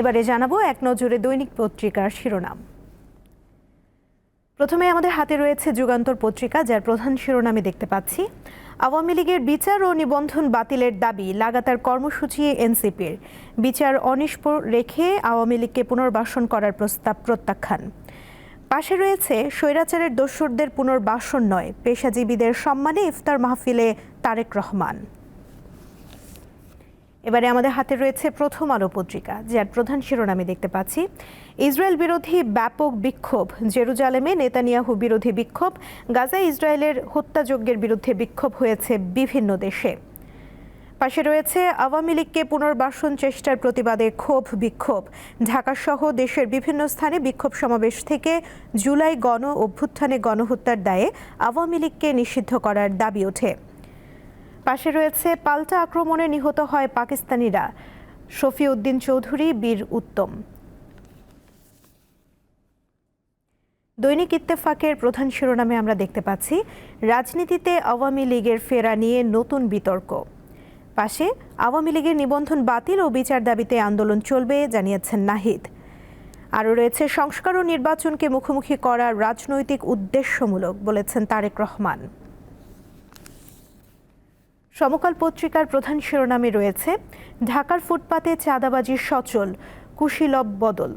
এবারে জানাব এক নজরে দৈনিক পত্রিকার শিরোনাম। প্রথমে আমাদের হাতে রয়েছে যুগান্তর পত্রিকা, যার প্রধান শিরোনামে দেখতে পাচ্ছি। আওয়ামী লীগের বিচার ও নিবন্ধন বাতিলের দাবি, লাগাতার কর্মসূচি এনসিপির। বিচার অনিষ্পর রেখে আওয়ামী লীগকে পুনর্বাসন করার প্রস্তাব প্রত্যাখ্যান। পাশে রয়েছে, স্বৈরাচারের দস্যুরদের পুনর্বাসন নয়, পেশাজীবীদের সম্মানে ইফতার মাহফিলে তারেক রহমান। এবারে আমাদের হাতে রয়েছে প্রথম আলো পত্রিকা, যার প্রধান শিরোনামে দেখতে পাচ্ছি। ইসরায়েল বিরোধী ব্যাপক বিক্ষোভ, জেরুজালেমে নেতানিয়াহু বিরোধী বিক্ষোভ গাজা ইসরায়েলের হত্যাযজ্ঞের বিরুদ্ধে বিক্ষোভ হয়েছে বিভিন্ন দেশে। পাশে রয়েছে, আওয়ামী লীগকে পুনর্বাসন চেষ্টার প্রতিবাদে ক্ষোভ, বিক্ষোভ। ঢাকাসহ দেশের বিভিন্ন স্থানে বিক্ষোভ সমাবেশ থেকে জুলাই গণ অভ্যুত্থানে গণহত্যার দায়ে আওয়ামী লীগকে নিষিদ্ধ করার দাবি ওঠে। পাশে রয়েছে পাল্টা আক্রমণে নিহত হয় পাকিস্তানিরা। শফিউদ্দিন চৌধুরী, বীর উত্তম। দৈনিক ইত্তেফাকের প্রধান শিরোনামে আমরা দেখতে পাচ্ছি, রাজনীতিতে আওয়ামী লীগের ফেরা নিয়ে নতুন বিতর্ক। পাশে, আওয়ামী লীগের নিবন্ধন বাতিল ও বিচার দাবিতে আন্দোলন চলবে, জানিয়েছেন নাহিদ। আরও রয়েছে, সংস্কার ও নির্বাচনকে মুখোমুখি করার রাজনৈতিক উদ্দেশ্যমূলক, বলেছেন তারেক রহমান। সমকাল পত্রিকার প্রধান শিরোনামে রয়েছে, ঢাকার ফুটপাতে চাঁদাবাজির সচল, কুশীলব বদল।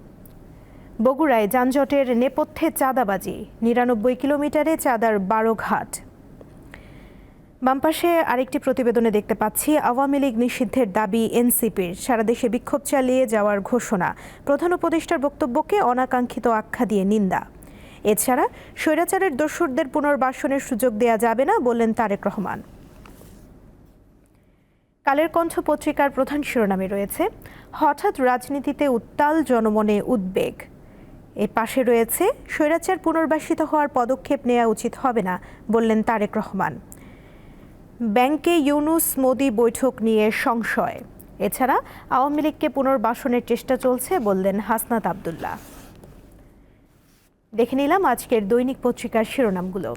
বগুড়ায় যানজটের নেপথ্যে চাঁদাবাজি, নিরানব্বই কিলোমিটারে চাঁদার বারো ঘাট। বামপাশে আরেকটি প্রতিবেদনে দেখতে পাচ্ছি, আওয়ামী লীগ নিষিদ্ধের দাবি এনসিপির, সারা দেশে বিক্ষোভ চালিয়ে যাওয়ার ঘোষণা। প্রধান উপদেষ্টার বক্তব্যকে অনাকাঙ্ক্ষিত আখ্যা দিয়ে নিন্দা। এছাড়া স্বৈরাচারের দস্যুরদের পুনর্বাসনের সুযোগ দেয়া যাবে না বললেন তারেক রহমান। কালের কণ্ঠ পত্রিকার প্রধান শিরোনামে রয়েছে, হঠাৎ রাজনীতিতে উত্তাল জনমনে উদ্বেগ। এর পাশে রয়েছে, স্বৈরাচার পুনর্বাসিত হওয়ার পদক্ষেপ নেওয়া উচিত হবে না, বললেন তারেক রহমান। ব্যাংকে ইউনুস মোদি বৈঠক নিয়ে সংশয়। এছাড়া আওয়ামী লীগকে পুনর্বাসনের চেষ্টা চলছে, বললেন হাসনাত আবদুল্লাহ। দেখে নিলাম আজকের দৈনিক পত্রিকার শিরোনামগুলো।